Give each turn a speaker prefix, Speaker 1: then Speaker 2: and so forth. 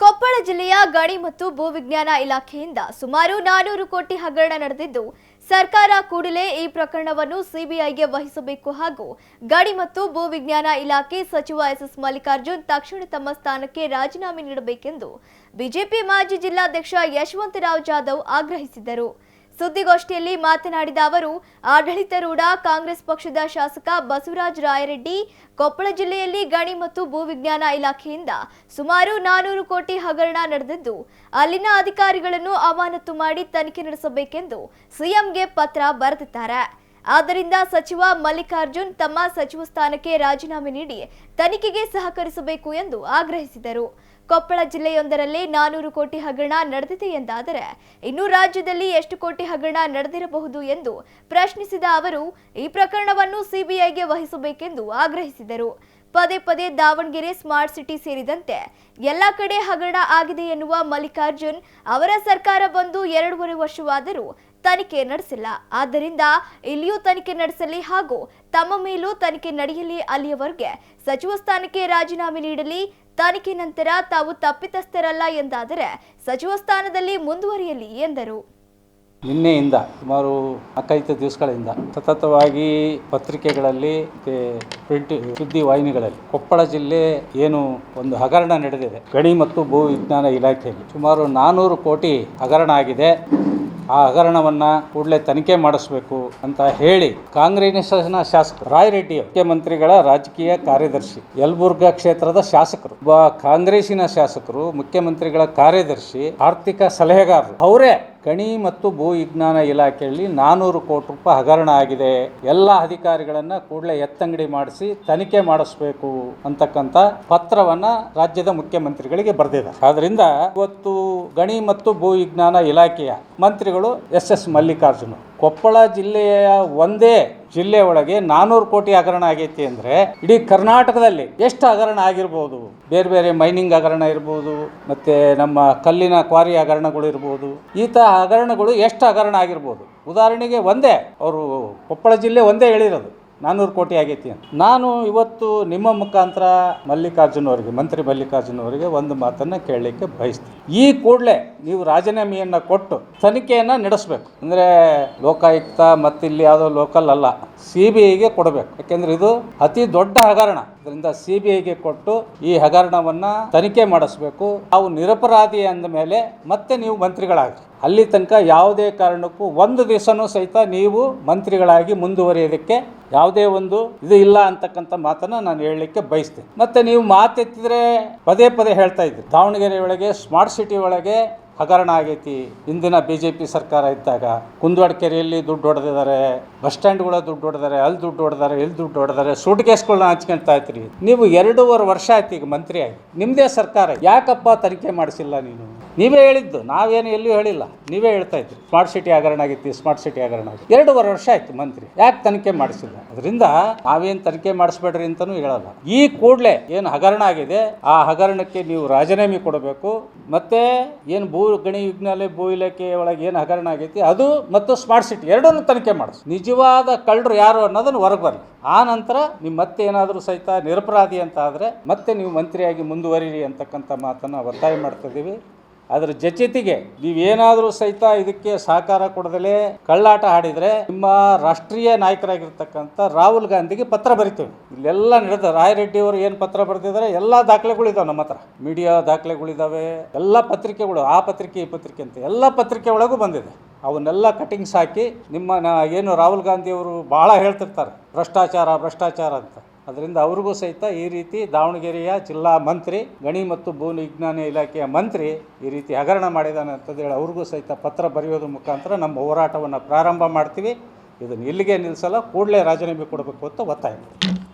Speaker 1: ಕೊಪ್ಪಳ ಜಿಲ್ಲೆಯ ಗಣಿ ಮತ್ತು ಭೂವಿಜ್ಞಾನ ಇಲಾಖೆಯಿಂದ ಸುಮಾರು ನಾನೂರು ಕೋಟಿ ಹಗರಣ ನಡೆದಿದ್ದು, ಸರ್ಕಾರ ಕೂಡಲೇ ಈ ಪ್ರಕರಣವನ್ನು ಸಿಬಿಐಗೆ ವಹಿಸಬೇಕು ಹಾಗೂ ಗಣಿ ಮತ್ತು ಭೂವಿಜ್ಞಾನ ಇಲಾಖೆ ಸಚಿವ ಎಸ್ಎಸ್ ಮಲ್ಲಿಕಾರ್ಜುನ್ ತಕ್ಷಣ ತಮ್ಮ ಸ್ಥಾನಕ್ಕೆ ರಾಜೀನಾಮೆ ನೀಡಬೇಕೆಂದು ಬಿಜೆಪಿ ಮಾಜಿ ಜಿಲ್ಲಾಧ್ಯಕ್ಷ ಯಶವಂತರಾವ್ ಜಾಧವ್ ಆಗ್ರಹಿಸಿದರು ಸುದ್ದಿಗೋಷ್ಠಿಯಲ್ಲಿ ಮಾತನಾಡಿದ ಅವರು, ಆಡಳಿತಾರೂಢ ಕಾಂಗ್ರೆಸ್ ಪಕ್ಷದ ಶಾಸಕ ಬಸವರಾಜ ರಾಯರೆಡ್ಡಿ ಕೊಪ್ಪಳ ಜಿಲ್ಲೆಯಲ್ಲಿ ಗಣಿ ಮತ್ತು ಭೂವಿಜ್ಞಾನ ಇಲಾಖೆಯಿಂದ ಸುಮಾರು ನಾನೂರು ಕೋಟಿ ಹಗರಣ ನಡೆದಿದ್ದು, ಅಲ್ಲಿನ ಅಧಿಕಾರಿಗಳನ್ನು ಅಮಾನತು ಮಾಡಿ ತನಿಖೆ ನಡೆಸಬೇಕೆಂದು ಸಿಎಂಗೆ ಪತ್ರ ಬರೆದಿದ್ದಾರೆ. ಆದ್ದರಿಂದ ಸಚಿವ ಮಲ್ಲಿಕಾರ್ಜುನ್ ತಮ್ಮ ಸಚಿವ ಸ್ಥಾನಕ್ಕೆ ರಾಜೀನಾಮೆ ನೀಡಿ ತನಿಖೆಗೆ ಸಹಕರಿಸಬೇಕು ಎಂದು ಆಗ್ರಹಿಸಿದರು. ಕೊಪ್ಪಳ ಜಿಲ್ಲೆಯೊಂದರಲ್ಲಿ ನಾನೂರು ಕೋಟಿ ಹಗರಣ ನಡೆದಿದೆ ಎಂದಾದರೆ ಇನ್ನು ರಾಜ್ಯದಲ್ಲಿ ಎಷ್ಟು ಕೋಟಿ ಹಗರಣ ನಡೆದಿರಬಹುದು ಎಂದು ಪ್ರಶ್ನಿಸಿದ ಅವರು, ಈ ಪ್ರಕರಣವನ್ನು ಸಿಬಿಐಗೆ ವಹಿಸಬೇಕೆಂದು ಆಗ್ರಹಿಸಿದರು. ಪದೇ ಪದೇ ದಾವಣಗೆರೆ ಸ್ಮಾರ್ಟ್ ಸಿಟಿ ಸೇರಿದಂತೆ ಎಲ್ಲ ಕಡೆ ಹಗರಣ ಆಗಿದೆ ಎನ್ನುವ ಮಲ್ಲಿಕಾರ್ಜುನ್ ಅವರ ಸರ್ಕಾರ ಬಂದು ಎರಡೂವರೆ ವರ್ಷವಾದರೂ ತನಿಖೆ ನಡೆಸಿಲ್ಲ. ಆದ್ದರಿಂದ ಇಲ್ಲಿಯೂ ತನಿಖೆ ನಡೆಸಲಿ ಹಾಗೂ ತಮ್ಮ ಮೇಲೂ ತನಿಖೆ ನಡೆಯಲಿ ಅಲ್ಲಿಯವರೆಗೆ ಸಚಿವ ಸ್ಥಾನಕ್ಕೆ ರಾಜೀನಾಮೆ ನೀಡಲಿ. ತನಿಖೆ ನಂತರ ತಾವು ತಪ್ಪಿತಸ್ಥರಲ್ಲ ಎಂದಾದರೆ ಸಚಿವ ಸ್ಥಾನದಲ್ಲಿ ಮುಂದುವರಿಯಲಿ ಎಂದರು.
Speaker 2: ನಿನ್ನೆಯಿಂದ ಸುಮಾರು ನಾಲ್ಕೈದು ದಿವಸಗಳಿಂದ ಸತತವಾಗಿ ಪತ್ರಿಕೆಗಳಲ್ಲಿ ಪ್ರಿಂಟ್, ಸುದ್ದಿ ವಾಹಿನಿಗಳಲ್ಲಿ ಕೊಪ್ಪಳ ಜಿಲ್ಲೆ ಏನು ಒಂದು ಹಗರಣ ನಡೆದಿದೆ. ಗಣಿ ಮತ್ತು ಭೂ ವಿಜ್ಞಾನ ಇಲಾಖೆಯಲ್ಲಿ ಸುಮಾರು ನಾನ್ನೂರು ಕೋಟಿ ಹಗರಣ ಆಗಿದೆ. ಆ ಹಗರಣವನ್ನು ಕೂಡಲೇ ತನಿಖೆ ಮಾಡಿಸ್ಬೇಕು ಅಂತ ಹೇಳಿ ಕಾಂಗ್ರೆಸ್ನ ರಾಯ್ ರೆಡ್ಡಿ ಮುಖ್ಯಮಂತ್ರಿಗಳ ರಾಜಕೀಯ ಕಾರ್ಯದರ್ಶಿ ಯಲಬುರ್ಗಾ ಕ್ಷೇತ್ರದ ಶಾಸಕರು, ಒಬ್ಬ ಕಾಂಗ್ರೆಸಿನ ಶಾಸಕರು, ಮುಖ್ಯಮಂತ್ರಿಗಳ ಕಾರ್ಯದರ್ಶಿ, ಆರ್ಥಿಕ ಸಲಹೆಗಾರರು, ಅವರೇ ಗಣಿ ಮತ್ತು ಭೂ ವಿಜ್ಞಾನ ಇಲಾಖೆಯಲ್ಲಿ ನಾನ್ನೂರು ಕೋಟಿ ರೂಪಾಯಿ ಹಗರಣ ಆಗಿದೆ. ಎಲ್ಲ ಅಧಿಕಾರಿಗಳನ್ನು ಕೂಡಲೇ ಎತ್ತಂಗಡಿ ಮಾಡಿಸಿ ತನಿಖೆ ಮಾಡಿಸ್ಬೇಕು ಅಂತಕ್ಕಂಥ ಪತ್ರವನ್ನ ರಾಜ್ಯದ ಮುಖ್ಯಮಂತ್ರಿಗಳಿಗೆ ಬರೆದಿದ್ದಾರೆ ಆದ್ರಿಂದ ಇವತ್ತು ಗಣಿ ಮತ್ತು ಭೂ ವಿಜ್ಞಾನ ಇಲಾಖೆಯ ಮಂತ್ರಿಗಳು ಎಸ್ ಎಸ್ ಮಲ್ಲಿಕಾರ್ಜುನ ಕೊಪ್ಪಳ ಜಿಲ್ಲೆಯ ಒಂದೇ ಜಿಲ್ಲೆ ಒಳಗೆ ನಾನೂರು ಕೋಟಿ ಹಗರಣ ಆಗೈತಿ ಅಂದರೆ ಇಡೀ ಕರ್ನಾಟಕದಲ್ಲಿ ಎಷ್ಟು ಹಗರಣ ಆಗಿರ್ಬೋದು? ಬೇರೆ ಬೇರೆ ಮೈನಿಂಗ್ ಹಗರಣ ಇರ್ಬೋದು, ಮತ್ತು ನಮ್ಮ ಕಲ್ಲಿನ ಕ್ವಾರಿ ಹಗರಣಗಳು ಇರ್ಬೋದು. ಈ ಥರ ಹಗರಣಗಳು ಎಷ್ಟು ಹಗರಣ ಆಗಿರ್ಬೋದು? ಉದಾಹರಣೆಗೆ ಒಂದೇ, ಅವರು ಕೊಪ್ಪಳ ಜಿಲ್ಲೆ ಒಂದೇ ಹೇಳಿರೋದು ನಾನ್ನೂರು ಕೋಟಿ ಆಗೈತಿ ಅಂತ. ನಾನು ಇವತ್ತು ನಿಮ್ಮ ಮುಖಾಂತರ ಮಲ್ಲಿಕಾರ್ಜುನ್ ಅವರಿಗೆ, ಮಂತ್ರಿ ಮಲ್ಲಿಕಾರ್ಜುನ್ ಅವರಿಗೆ ಒಂದು ಮಾತನ್ನು ಕೇಳಲಿಕ್ಕೆ ಬಯಸ್ತೀನಿ. ಈ ಕೂಡಲೇ ನೀವು ರಾಜೀನಾಮೆಯನ್ನು ಕೊಟ್ಟು ತನಿಖೆಯನ್ನು ನಡೆಸಬೇಕು. ಅಂದರೆ ಲೋಕಾಯುಕ್ತ ಮತ್ತಿಲ್ಲಿ ಯಾವುದೋ ಲೋಕಲ್ ಅಲ್ಲ. ಸಿ ಬಿ ಐಗೆ ಕೊಡಬೇಕು. ಯಾಕೆಂದ್ರೆ ಇದು ಅತಿ ದೊಡ್ಡ ಹಗರಣ. ಇದರಿಂದ ಸಿ ಬಿ ಐಗೆ ಕೊಟ್ಟು ಈ ಹಗರಣವನ್ನ ತನಿಖೆ ಮಾಡಿಸ್ಬೇಕು. ನಾವು ನಿರಪರಾಧಿ ಅಂದ ಮೇಲೆ ಮತ್ತೆ ನೀವು ಮಂತ್ರಿಗಳಾಗಿ ಅಲ್ಲಿ ತನಕ ಯಾವುದೇ ಕಾರಣಕ್ಕೂ ಒಂದು ದಿವಸನೂ ಸಹಿತ ನೀವು ಮಂತ್ರಿಗಳಾಗಿ ಮುಂದುವರಿಯೋದಕ್ಕೆ ಯಾವುದೇ ಒಂದು ಇದು ಇಲ್ಲ ಅಂತಕ್ಕಂಥ ಮಾತನ್ನ ನಾನು ಹೇಳಲಿಕ್ಕೆ ಬಯಸ್ತೇನೆ. ಮತ್ತೆ ನೀವು ಮಾತೆತ್ತಿದ್ರೆ ಪದೇ ಪದೇ ಹೇಳ್ತಾ ಇದ್ರಿ. ದಾವಣಗೆರೆ ಒಳಗೆ ಸ್ಮಾರ್ಟ್ ಸಿಟಿ ಒಳಗೆ ಹಗರಣ ಆಗೈತಿ. ಇಂದಿನ ಬಿ ಜೆ ಪಿ ಸರ್ಕಾರ ಇದ್ದಾಗ ಕುಂದವಾಡಕೆರೆಯಲ್ಲಿ ದುಡ್ಡು ಹೊಡೆದಿದ್ದಾರೆ, ಬಸ್ ಸ್ಟ್ಯಾಂಡ್ಗಳ ದುಡ್ಡು ಹೊಡೆದಾರೆ ಅಲ್ಲಿ ದುಡ್ಡು ಹೊಡೆದಾರೆ ಇಲ್ಲಿ ದುಡ್ಡು ಹೊಡೆದಾರೆ ಸೂಟ್ ಕೇಸ್ಗಳನ್ನ ಹಂಚ್ಕೊಳ್ತಾ ಇದ್ರಿ. ನೀವು ಎರಡೂವರೆ ವರ್ಷ ಆಯ್ತು ಈಗ ಮಂತ್ರಿ ನಿಮ್ಮದೇ ಸರ್ಕಾರ, ಯಾಕಪ್ಪ ತನಿಖೆ ಮಾಡಿಸಿಲ್ಲ ನೀನು? ನೀವೇ ಹೇಳಿದ್ದು, ನಾವೇನು ಎಲ್ಲೂ ಹೇಳಿಲ್ಲ. ನೀವೇ ಹೇಳ್ತಾ ಇದ್ರಿ. ಸ್ಮಾರ್ಟ್ ಸಿಟಿ ಹಗರಣ ಆಗಿತ್ತು ಸ್ಮಾರ್ಟ್ ಸಿಟಿ ಹಗರಣ ಆಗಿತ್ತು ಎರಡೂವರೆ ವರ್ಷ ಆಯ್ತು ಮಂತ್ರಿ, ಯಾಕೆ ತನಿಖೆ ಮಾಡಿಸಿಲ್ಲ? ಅದರಿಂದ ನಾವೇನು ತನಿಖೆ ಮಾಡಿಸ್ಬೇಡ್ರಿ ಅಂತಲೂ ಹೇಳಲ್ಲ. ಈ ಕೂಡಲೇ ಏನು ಹಗರಣ ಆಗಿದೆ, ಆ ಹಗರಣಕ್ಕೆ ನೀವು ರಾಜೀನಾಮೆ ಕೊಡಬೇಕು. ಮತ್ತೆ ಏನು ಭೂ ಗಣಿ ವಿಜ್ಞಾನ ಭೂ ಇಲಾಖೆ ಒಳಗೆ ಏನು ಹಗರಣ ಆಗೈತಿ, ಅದು ಮತ್ತು ಸ್ಮಾರ್ಟ್ ಸಿಟಿ ಎರಡನ್ನು ತನಿಖೆ ಮಾಡಿಸ್. ನಿಜವಾದ ಕಳ್ಳರು ಯಾರು ಅನ್ನೋದನ್ನು ಹೊರಗೆ ಬರಲಿ. ಆ ನಂತರ ನಿಮ್ಮ ಮತ್ತೆ ಏನಾದರೂ ಸಹಿತ ನಿರಪರಾಧಿ ಅಂತ ಆದರೆ ಮತ್ತೆ ನೀವು ಮಂತ್ರಿಯಾಗಿ ಮುಂದುವರಿರಿ ಅಂತಕ್ಕಂಥ ಮಾತನ್ನು ಒತ್ತಾಯ ಮಾಡ್ತಿದ್ದೀವಿ ಅದರ ಜೊತೆಗೆ ನೀವೇನಾದರೂ ಸಹಿತ ಇದಕ್ಕೆ ಸಹಕಾರ ಕೊಡದಲೇ ಕಳ್ಳಾಟ ಆಡಿದರೆ ನಿಮ್ಮ ರಾಷ್ಟ್ರೀಯ ನಾಯಕರಾಗಿರ್ತಕ್ಕಂಥ ರಾಹುಲ್ ಗಾಂಧಿಗೆ ಪತ್ರ ಬರಿತೇವೆ. ಇಲ್ಲೆಲ್ಲ ನಡೆದ ರಾಯರೆಡ್ಡಿ ಅವರು ಏನು ಪತ್ರ ಬರೆದಿದ್ದಾರೆ? ಎಲ್ಲ ದಾಖಲೆಗಳಿದಾವೆ ನಮ್ಮ ಹತ್ರ. ಮೀಡಿಯಾ ದಾಖಲೆಗಳಿದ್ದಾವೆ ಎಲ್ಲ ಪತ್ರಿಕೆಗಳು, ಆ ಪತ್ರಿಕೆ, ಈ ಪತ್ರಿಕೆ ಅಂತ ಎಲ್ಲ ಪತ್ರಿಕೆ ಒಳಗೂ ಬಂದಿದೆ. ಅವನ್ನೆಲ್ಲ ಕಟಿಂಗ್ಸ್ ಹಾಕಿ ನಿಮ್ಮ ಏನು ರಾಹುಲ್ ಗಾಂಧಿ ಅವರು ಭಾಳ ಹೇಳ್ತಿರ್ತಾರೆ. ಭ್ರಷ್ಟಾಚಾರ ಭ್ರಷ್ಟಾಚಾರ ಅಂತ. ಅದರಿಂದ ಅವ್ರಿಗೂ ಸಹಿತ ಈ ರೀತಿ ದಾವಣಗೆರೆಯ ಜಿಲ್ಲಾ ಮಂತ್ರಿ, ಗಣಿ ಮತ್ತು ಭೂ ವಿಜ್ಞಾನ ಇಲಾಖೆಯ ಮಂತ್ರಿ ಈ ರೀತಿ ಹಗರಣ ಮಾಡಿದ್ದಾನೆ ಅಂತಂದೇಳಿ ಅವ್ರಿಗೂ ಸಹಿತ ಪತ್ರ ಬರೆಯೋದ್ರ ಮುಖಾಂತರ ನಮ್ಮ ಹೋರಾಟವನ್ನು ಪ್ರಾರಂಭ ಮಾಡ್ತೀವಿ. ಇದನ್ನು ಇಲ್ಲಿಗೆ ನಿಲ್ಲಿಸಲ್ಲ ಕೂಡಲೇ ರಾಜೀನಾಮೆ ಕೊಡಬೇಕು ಅಂತ ಒತ್ತಾಯ.